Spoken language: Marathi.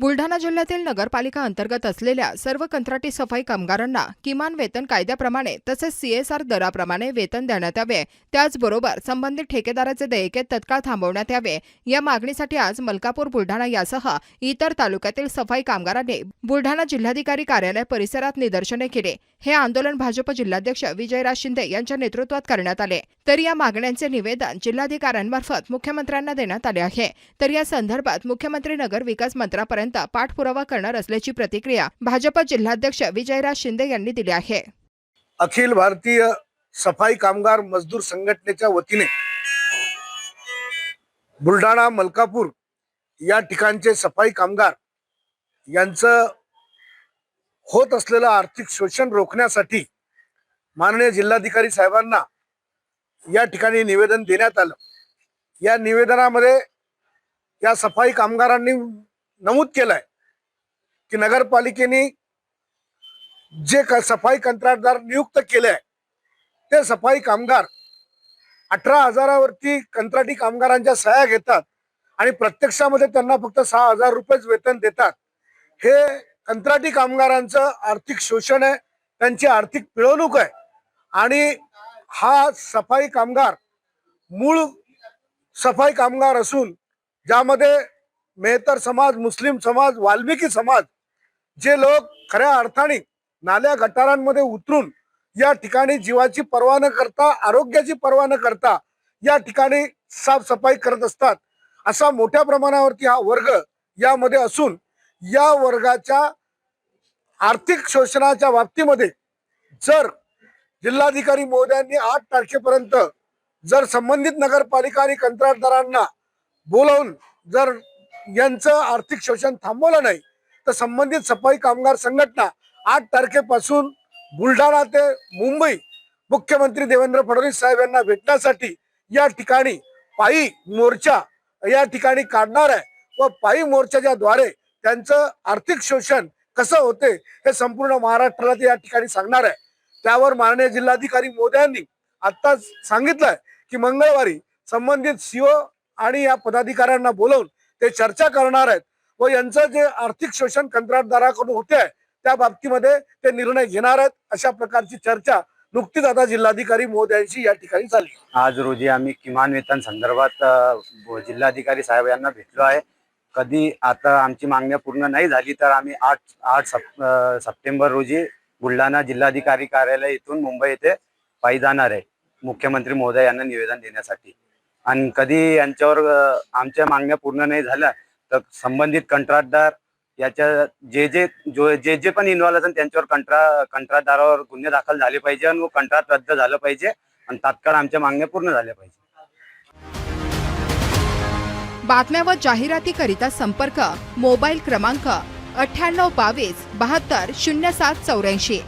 बुलढाणा जिल्ह्यातील नगरपालिका अंतर्गत असलेल्या सर्व कंत्राटी सफाई कामगारांना किमान वेतन कायद्याप्रमाणे तसेच सीएसआर दराप्रमाणे वेतन देण्यात यावे. त्याचबरोबर संबंधित ठेकेदाराचे देयके तत्काळ थांबवण्यात यावे. या मागणीसाठी आज मलकापूर बुलढाणा यासह इतर तालुक्यातील सफाई कामगारांनी बुलढाणा जिल्हाधिकारी कार्यालय परिसरात निदर्शने केले. हे आंदोलन भाजप जिल्हाध्यक्ष विजयराज शिंदे यांच्या नेतृत्वात करण्यात आले. तर या मागण्यांचे निवेदन जिल्हाधिकाऱ्यांमार्फत मुख्यमंत्र्यांना देण्यात आले आहे. तर या संदर्भात मुख्यमंत्री नगर विकास मंत्र्यापर्यंत पाठपुरावा करणार असल्याची प्रतिक्रिया भाजप जिल्हाध्यक्ष विजयराज शिंदे यांनी दिली आहे. अखिल भारतीय सफाई कामगार मजदूर संघटनेच्या वतीने बुलढाणा मलकापूर या ठिकाणचे सफाई कामगार यांचं होत असलेलं आर्थिक शोषण रोखण्यासाठी माननीय जिल्हाधिकारी साहेबांना या ठिकाणी निवेदन देण्यात आलं. या निवेदनामध्ये या सफाई कामगारांनी नमूद केलंय की नगरपालिकेने जे क- सफाई कंत्राटदार नियुक्त केले आहे ते सफाई कामगार अठरा हजारावरती कंत्राटी कामगारांच्या सह्या घेतात आणि प्रत्यक्षामध्ये त्यांना फक्त सहा हजार रुपयेच वेतन देतात. हे कंत्राटी कामगारांचं आर्थिक शोषण आहे त्यांची आर्थिक पिळवणूक आहे आणि हा सफाई कामगार मूळ सफाई कामगार असून ज्यामध्ये मेहतर समाज मुस्लिम समाज वाल्मिकी समाज जे लोक खऱ्या अर्थाने नाल्या गटारांमध्ये उतरून या ठिकाणी जीवाची पर्वा न करता आरोग्याची पर्वा न करता या ठिकाणी साफसफाई करत असतात असा मोठ्या प्रमाणावरती हा वर्ग यामध्ये असून या वर्गाच्या आर्थिक शोषणाच्या बाबतीमध्ये जर जिल्हाधिकारी महोदयांनी आठ तारखेपर्यंत जर संबंधित नगरपालिका आणि कंत्राटदारांना बोलावून जर यांचं आर्थिक शोषण थांबवलं नाही. तर संबंधित सफाई कामगार संघटना आठ तारखेपासून बुलढाणा ते मुंबई मुख्यमंत्री देवेंद्र फडणवीस साहेब यांना भेटण्यासाठी या ठिकाणी पायी मोर्चा या ठिकाणी काढणार आहे व पायी मोर्चाच्या द्वारे त्यांचं आर्थिक शोषण कसं होते हे संपूर्ण महाराष्ट्राला ते या ठिकाणी सांगणार आहे. त्यावर माननीय जिल्हाधिकारी मोदयांनी आत्ताच सांगितलंय की मंगळवारी संबंधित सीओ आणि या पदाधिकाऱ्यांना बोलवून ते चर्चा करणार आहेत व यांचं जे आर्थिक शोषण कंत्राटदाराकडून होते आहे त्या बाबतीमध्ये ते निर्णय घेणार आहेत अशा प्रकारची चर्चा नुकतीच आता जिल्हाधिकारी मोदयांशी या ठिकाणी झाली. आज रोजी आम्ही किमान वेतन संदर्भात जिल्हाधिकारी साहेब यांना भेटलो आहे. कधी आता आमची मागण्या पूर्ण नाही झाली तर आम्ही आठ आठ सप सप्टेंबर रोजी बुलढाणा जिल्हाधिकारी कार्यालय इथून मुंबई येथे पायी जाणार आहे. मुख्यमंत्री महोदय यांना निवेदन देण्यासाठी. आणि कधी यांच्यावर आमच्या मागण्या पूर्ण नाही झाल्या तर संबंधित कंत्राटदार याच्या जे जे जो जे जे पण इन्व्हॉल्व असेल त्यांच्यावर कंत्रा कंत्राटदारावर गुन्हे दाखल झाले पाहिजे आणि कंत्राट रद्द झालं पाहिजे आणि तात्काळ आमच्या मागण्या पूर्ण झाल्या पाहिजे. बातम्या व जाहिरातीकरिता संपर्क मोबाईल क्रमांक अठ्ठ्याण्णव बावीस बहात्तर शून्य सात चौऱ्याऐंशी.